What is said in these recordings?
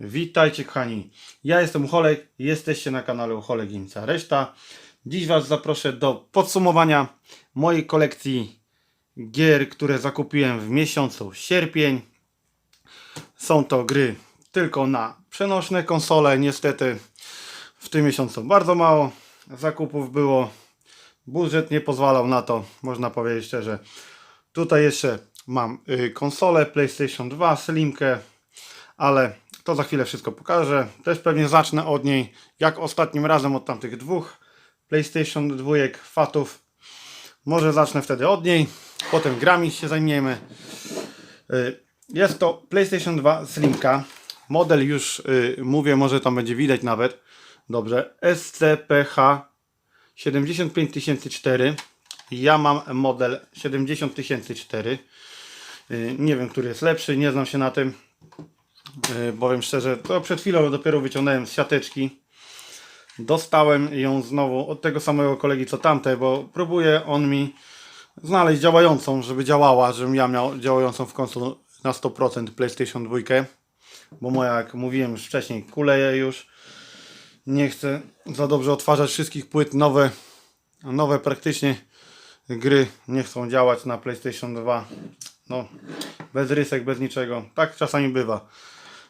Witajcie kochani, ja jestem Ucholek, jesteście na kanale Ucholek i Cała Reszta. Dziś Was zaproszę do podsumowania mojej kolekcji gier, które zakupiłem w miesiącu sierpień. Są to gry tylko na przenośne konsole, niestety w tym miesiącu bardzo mało zakupów było. Budżet nie pozwalał na to, można powiedzieć szczerze. Tutaj jeszcze mam y, konsolę PlayStation 2, Slimkę, ale to za chwilę wszystko pokażę. Też pewnie zacznę od niej, jak ostatnim razem od tamtych dwóch PlayStation 2 fatów. Może zacznę wtedy od niej, potem grami się zajmiemy. Y, Jest to PlayStation 2 Slimka. Model już y, mówię, może tam będzie widać nawet. Dobrze. SCPH 75004. Ja mam model 70004. Y, Nie wiem, który jest lepszy, nie znam się na tym. Y, Powiem szczerze, to przed chwilą dopiero wyciągnąłem z siateczki. Dostałem ją znowu od tego samego kolegi co tamte, bo próbuje on mi znaleźć działającą, żeby działała, żebym ja miał działającą w końcu na 100% PlayStation 2. Bo moja, jak mówiłem już wcześniej, kuleje już. Nie chcę za dobrze odtwarzać wszystkich płyt. Nowe, nowe praktycznie gry nie chcą działać na PlayStation 2. No, bez rysek, bez niczego. Tak czasami bywa.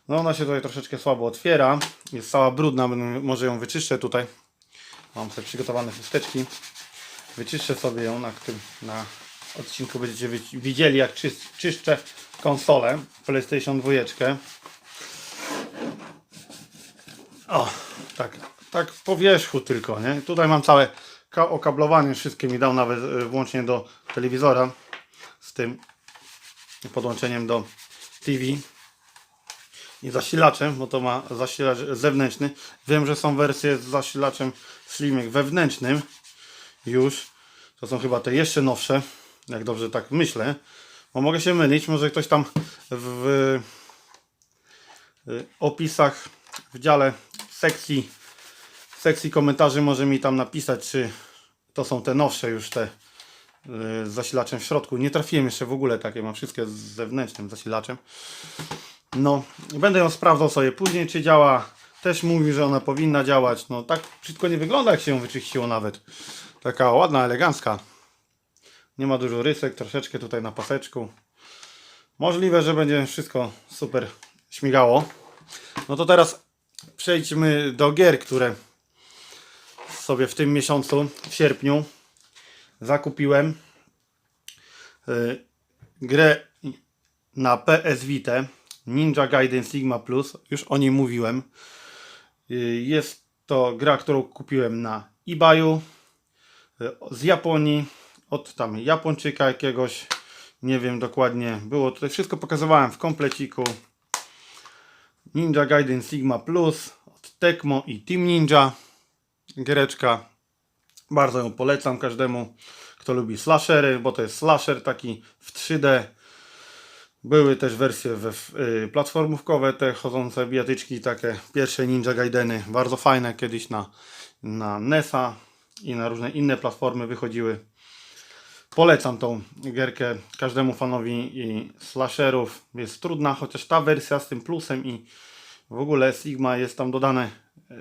No ona się tutaj troszeczkę słabo otwiera. Jest cała brudna, może ją wyczyszczę tutaj. Mam sobie przygotowane chusteczki. Wyczyszczę sobie ją na tym na odcinku będziecie wi- widzieli jak czysz, czyszczę konsolę PlayStation 2. O, tak, tak po wierzchu tylko, nie? Tutaj mam całe ka- okablowanie, wszystkie mi dał nawet e, włącznie do telewizora z tym podłączeniem do TV i zasilaczem, bo to ma zasilacz zewnętrzny. Wiem, że są wersje z zasilaczem Slimek wewnętrznym już. To są chyba te jeszcze nowsze, jak dobrze tak myślę. Bo mogę się mylić, może ktoś tam w y, opisach, w dziale sekcji, sekcji komentarzy może mi tam napisać, czy to są te nowsze już te y, z zasilaczem w środku. Nie trafiłem jeszcze w ogóle takie, mam wszystkie z zewnętrznym zasilaczem. No, będę ją sprawdzał sobie później, czy działa. Też mówi, że ona powinna działać. No, tak wszystko nie wygląda, jak się ją wyczyściło nawet. Taka ładna, elegancka. Nie ma dużo rysek, troszeczkę tutaj na paseczku. Możliwe, że będzie wszystko super śmigało. No to teraz przejdźmy do gier, które sobie w tym miesiącu, w sierpniu, zakupiłem. Y, Grę na PS Vita Ninja Gaiden Sigma Plus, już o niej mówiłem. Y, Jest to gra, którą kupiłem na eBayu y, z Japonii, od tam Japończyka jakiegoś, nie wiem dokładnie, było tutaj wszystko pokazywałem w kompleciku. Ninja Gaiden Sigma Plus od Tecmo i Team Ninja. Giereczka. Bardzo ją polecam każdemu, kto lubi slashery, bo to jest slasher taki w 3D. Były też wersje we, y, platformówkowe, te chodzące bijatyczki, takie pierwsze Ninja Gaideny, bardzo fajne, kiedyś na, na NES-a i na różne inne platformy wychodziły. Polecam tą gierkę każdemu fanowi i slasherów. Jest trudna, chociaż ta wersja z tym plusem i w ogóle Sigma jest tam dodane,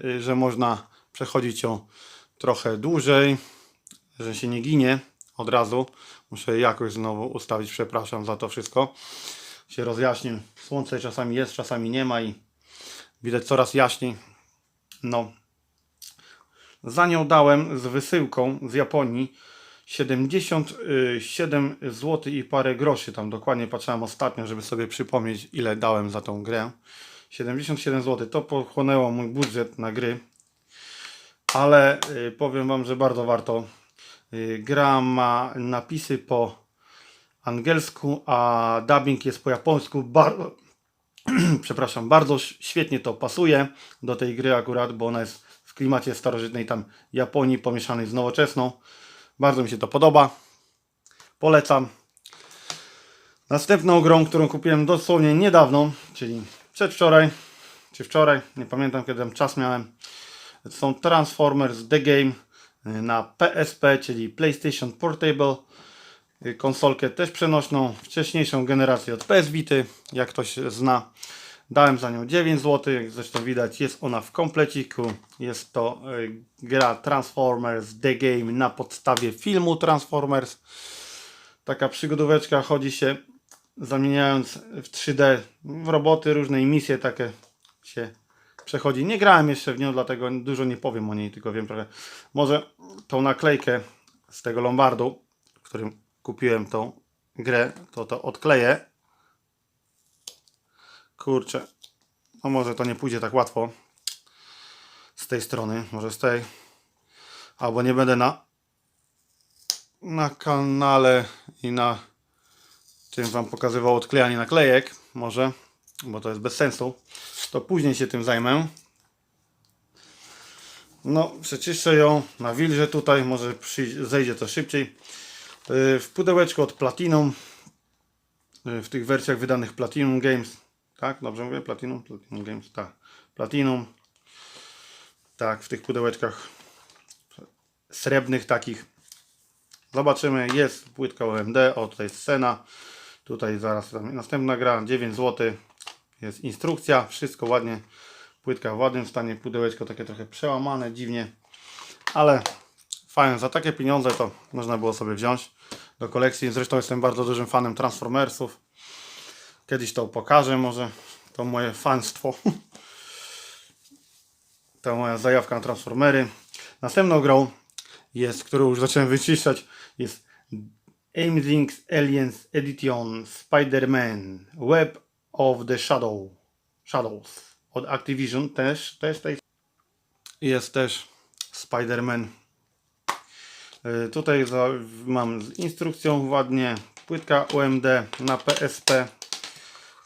y, że można przechodzić ją trochę dłużej, że się nie ginie od razu. Muszę jakoś znowu ustawić, przepraszam za to wszystko. Się rozjaśnię. Słońce czasami jest, czasami nie ma i widać coraz jaśniej. No. Za nią dałem z wysyłką z Japonii 77 zł i parę groszy. Tam dokładnie patrzyłem ostatnio, żeby sobie przypomnieć ile dałem za tą grę. 77 zł. To pochłonęło mój budżet na gry. Ale y, powiem Wam, że bardzo warto. Y, Gra ma napisy po angielsku, a dubbing jest po japońsku. Przepraszam, bardzo świetnie to pasuje do tej gry akurat, bo ona jest w klimacie starożytnej tam Japonii pomieszanej z nowoczesną. Bardzo mi się to podoba. Polecam. Następną grą, którą kupiłem dosłownie niedawno, czyli przedwczoraj, czy wczoraj, nie pamiętam kiedy czas miałem, są Transformers The Game na PSP, czyli PlayStation Portable. Konsolkę też przenośną, wcześniejszą generację od PS Vity, jak ktoś zna. Dałem za nią 9 zł, jak zresztą widać jest ona w kompleciku. Jest to y, gra Transformers The Game na podstawie filmu Transformers. Taka przygodóweczka, chodzi się zamieniając w 3D w roboty, różne misje takie się przechodzi. Nie grałem jeszcze w nią, dlatego dużo nie powiem o niej, tylko wiem trochę. Może tą naklejkę z tego Lombardu, w którym kupiłem tą grę, to to odkleję. Kurczę, no może to nie pójdzie tak łatwo z tej strony, może z tej, albo nie będę na na kanale i na tym wam pokazywał odklejanie naklejek, może, bo to jest bez sensu, to później się tym zajmę. No, przeczyszczę ją na wilże tutaj, może zejdzie to szybciej. Yy, W pudełeczku od Platinum, yy, w tych wersjach wydanych Platinum Games, tak, dobrze mówię? Platinum? Platinum Games, tak. Platinum, tak, w tych pudełeczkach srebrnych takich. Zobaczymy, jest płytka OMD, o tutaj jest scena, tutaj zaraz następna gra, 9 zł, jest instrukcja, wszystko ładnie, płytka w ładnym stanie, pudełeczko takie trochę przełamane, dziwnie, ale fajne, za takie pieniądze to można było sobie wziąć do kolekcji, zresztą jestem bardzo dużym fanem Transformersów, kiedyś to pokażę może, to moje fanstwo, to moja zajawka na Transformery. Następną grą jest, którą już zacząłem wyciszać, jest Amazing Aliens Edition Spider-Man Web of the Shadow Shadows. Od Activision też, też tej jest też Spider-Man. Y, tutaj mam z instrukcją ładnie. Płytka UMD na PSP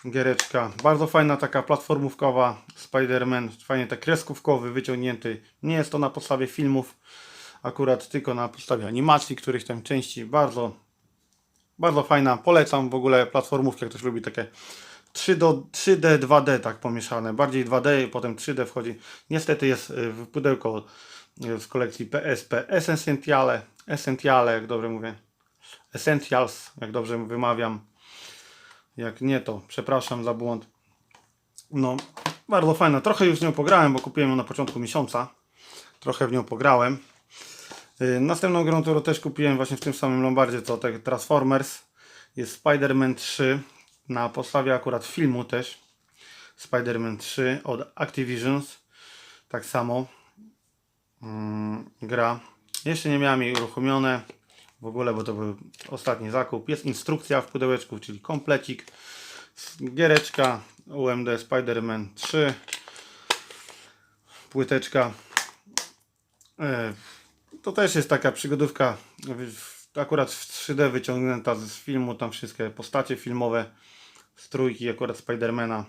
giereczka, bardzo fajna taka platformówkowa Spider-Man, fajnie tak kreskówkowy, wyciągnięty, nie jest to na podstawie filmów akurat tylko na podstawie animacji, których tam części. Bardzo bardzo fajna, polecam w ogóle platformówki, jak ktoś lubi takie 3 do, 3D, 2D tak pomieszane, bardziej 2D, potem 3D wchodzi. Niestety jest y, w pudełko y, z kolekcji PSP Essentiale, Essentiale, jak dobrze mówię, Essentials, jak dobrze wymawiam. Jak nie to, przepraszam za błąd. No, bardzo fajna. Trochę już w nią pograłem, bo kupiłem ją na początku miesiąca. Trochę w nią pograłem. Y, Następną grą, którą też kupiłem właśnie w tym samym Lombardzie, to tak Transformers. Jest Spider-Man 3 na podstawie akurat filmu też. Spider-Man 3 od Activisions. Tak samo mm, gra. Jeszcze nie miałem jej uruchomione w ogóle, bo to był ostatni zakup. Jest instrukcja w pudełeczku, czyli komplecik. Giereczka UMD Spider-Man 3. Płyteczka. E, to też jest taka przygodówka, akurat w 3D wyciągnięta z filmu, tam wszystkie postacie filmowe, strójki akurat Spidermana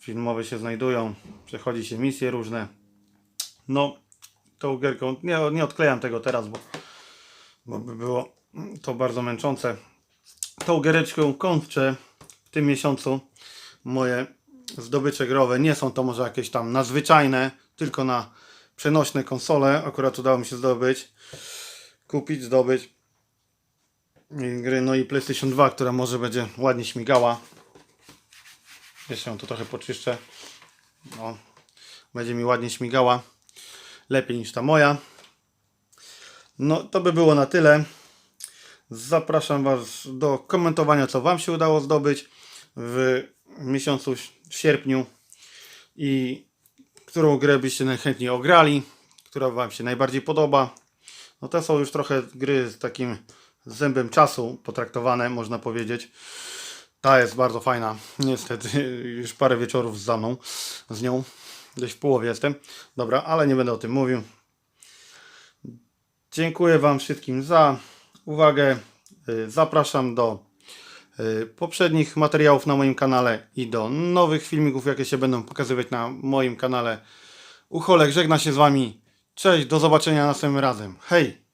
filmowe się znajdują, przechodzi się misje różne. No, tą gierką, nie, nie odklejam tego teraz, bo, bo by było to bardzo męczące. Tą giereczką kończę w tym miesiącu moje zdobycze growe. Nie są to może jakieś tam nadzwyczajne, tylko na przenośne konsole. Akurat udało mi się zdobyć, kupić, zdobyć gry. No i PlayStation 2, która może będzie ładnie śmigała. Jeszcze ją tu trochę poczyszczę. No, będzie mi ładnie śmigała. Lepiej niż ta moja. No, to by było na tyle. Zapraszam Was do komentowania, co Wam się udało zdobyć w miesiącu sierpniu i którą grę byście najchętniej ograli, która Wam się najbardziej podoba. No te są już trochę gry z takim zębem czasu potraktowane, można powiedzieć. Ta jest bardzo fajna. Niestety już parę wieczorów za mną, z nią. Gdzieś w połowie jestem. Dobra, ale nie będę o tym mówił. Dziękuję Wam wszystkim za uwagę. Y, Zapraszam do y, poprzednich materiałów na moim kanale i do nowych filmików, jakie się będą pokazywać na moim kanale. Ucholek żegna się z Wami. Cześć, do zobaczenia następnym razem. Hej!